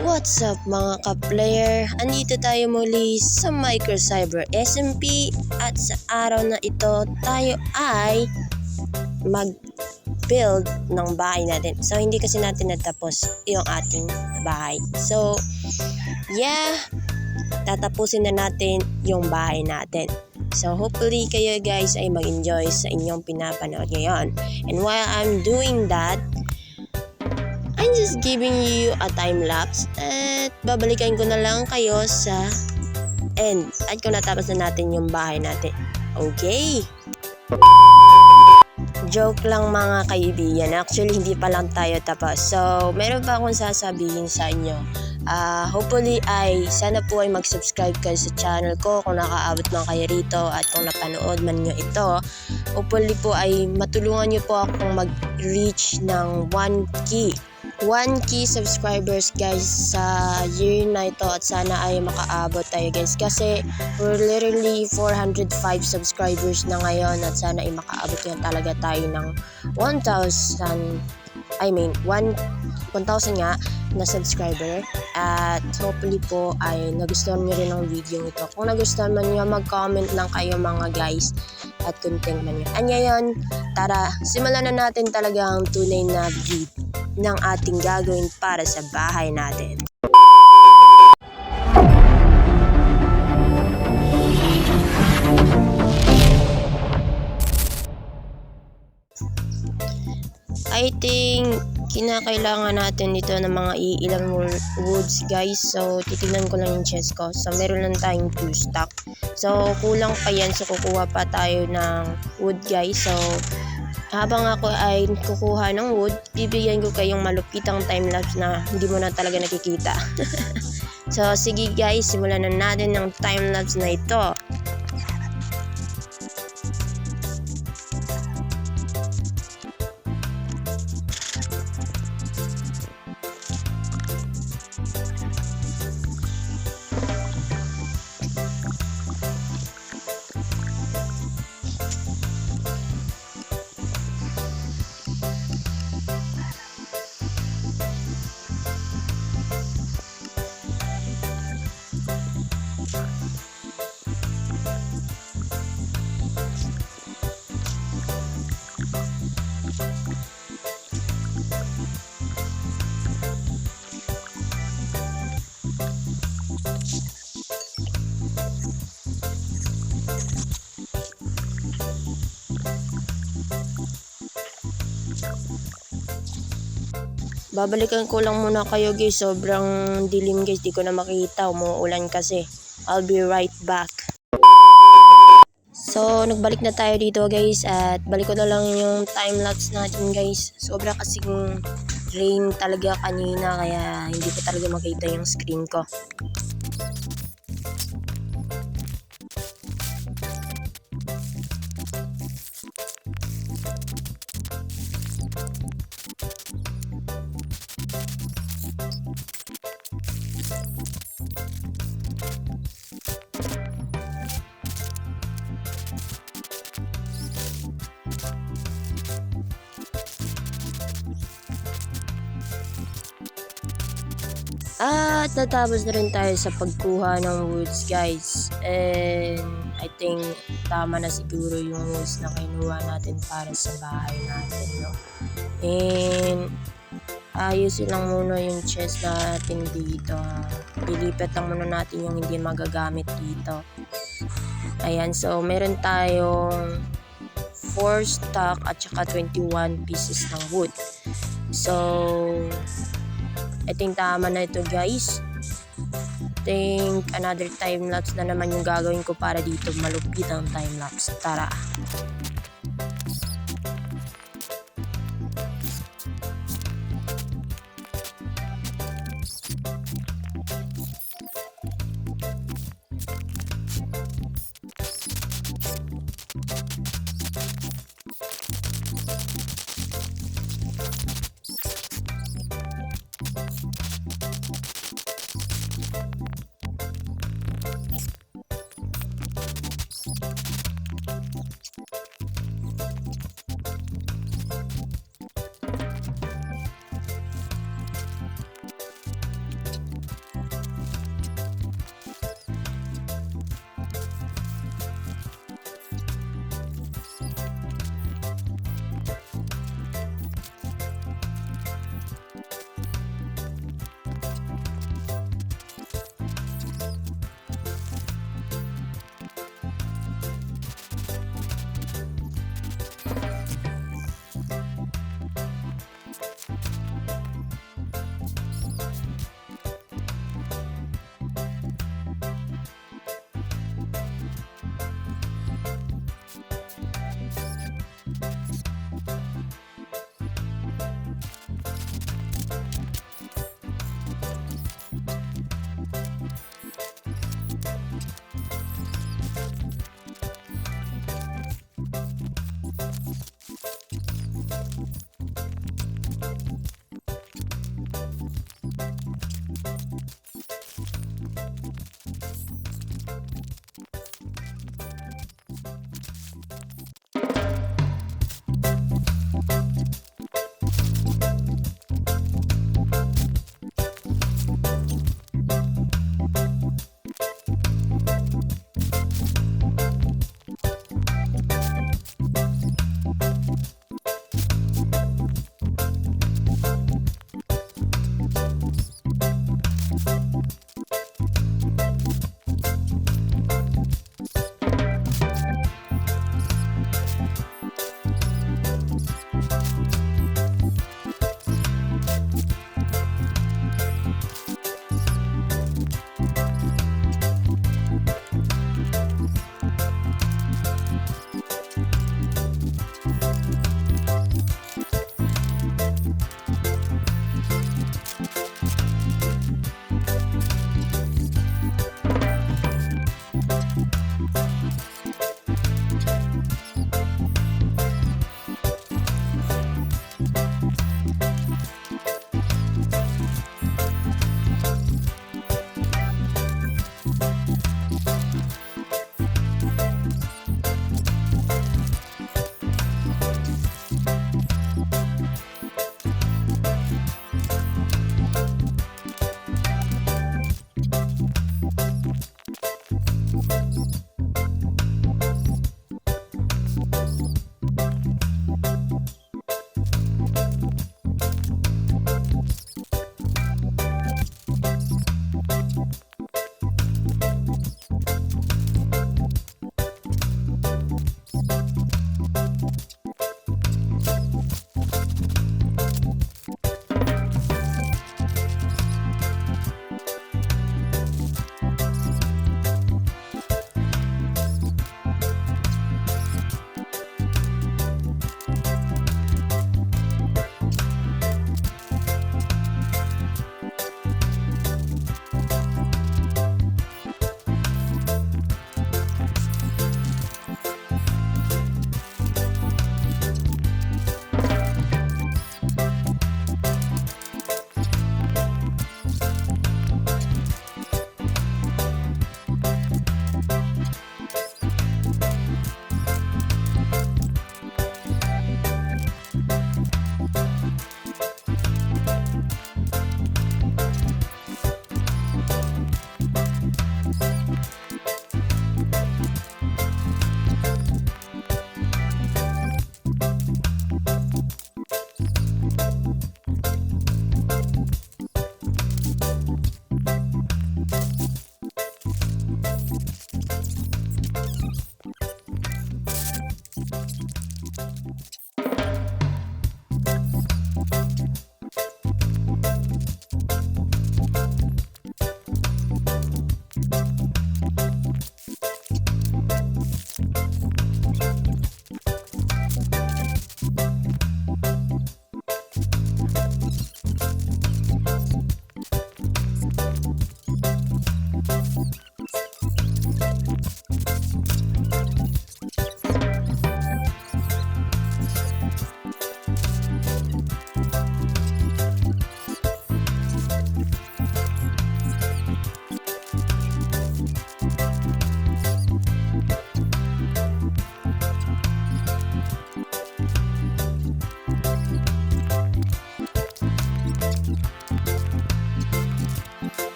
What's up mga ka-player? Andito tayo muli sa Microcyber SMP at sa araw na ito tayo ay mag-build ng bahay natin. So hindi kasi natin natapos yung ating bahay. So yeah, tatapusin na natin yung bahay natin. So hopefully kayo guys ay mag-enjoy sa inyong pinapanood ngayon. And while I'm doing that, I'm just giving you a time lapse at babalikan ko na lang kayo sa end at kung natapos na natin yung bahay natin. Okay? Joke lang mga kaibigan. Actually, hindi pa lang tayo tapos. So, meron pa akong sasabihin sa inyo. Ah, hopefully ay sana po ay mag-subscribe kayo sa channel ko kung nakaabot man kayo rito at kung napanood man nyo ito. Hopefully po ay matulungan nyo po akong mag-reach ng 1K 1k subscribers guys sa year na ito at sana ay makaabot tayo guys. Kasi we're literally 405 subscribers na ngayon at sana ay makaabot yan talaga tayo ng 1,000 I mean 1 1,000 nga na subscriber. At hopefully po ay nagustuhan nyo rin ang video ito kung nagustuhan man nyo mag-comment lang kayo mga guys at content man nyo and ngayon tara simulan na natin talaga ang tunay na video ng ating gagawin para sa bahay natin. I think kinakailangan natin dito ng mga ilang woods guys. So titignan ko lang yung chest ko. So meron lang tayong 2 stock. So kulang pa yan. So kukuha pa tayo ng wood guys. So habang ako ay kukuha ng wood, bibigyan ko kayong malupitang time-lapse na hindi mo na talaga nakikita. so, sige guys, simulan na natin ng time-lapse na ito. Babalikan ko lang muna kayo guys. Sobrang dilim guys. Di ko na makita. Umuulan kasi. I'll be right back. So, nagbalik na tayo dito guys. At balik ko na lang yung time-lapse natin guys. Sobra kasing rain talaga kanina. Kaya hindi ko talaga makita yung screen ko. At natapos na rin tayo sa pagkuha ng woods guys. And I think tama na siguro yung woods na kinuha natin para sa bahay natin. No? And ayusin lang muna yung chest natin dito. Dilipat lang muna natin yung hindi magagamit dito. Ayan, so meron tayong 4 stock at saka 21 pieces ng wood. So, I think tama na ito guys. think another time lapse na naman yung gagawin ko para dito malupit ang time lapse. Tara.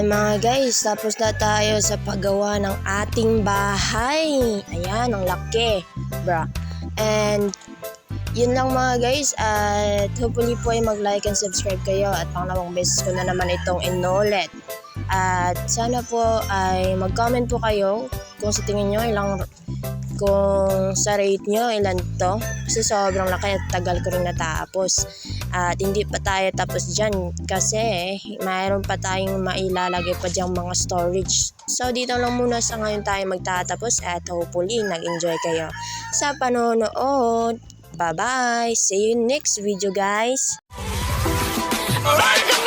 Ayan mga guys, tapos na tayo sa paggawa ng ating bahay. Ayan, ang laki. Bra. And yun lang mga guys at hopefully po ay mag-like and subscribe kayo at pangalawang beses ko na naman itong inulit. At sana po ay mag-comment po kayo kung sa tingin nyo ilang kung sa rate nyo ilan to? Kasi sobrang laki at tagal ko rin natapos. At hindi pa tayo tapos dyan kasi mayroon pa tayong mailalagay pa dyang mga storage. So dito lang muna sa ngayon tayo magtatapos at hopefully nag-enjoy kayo sa panonood. Bye bye see you next video guys! Alright,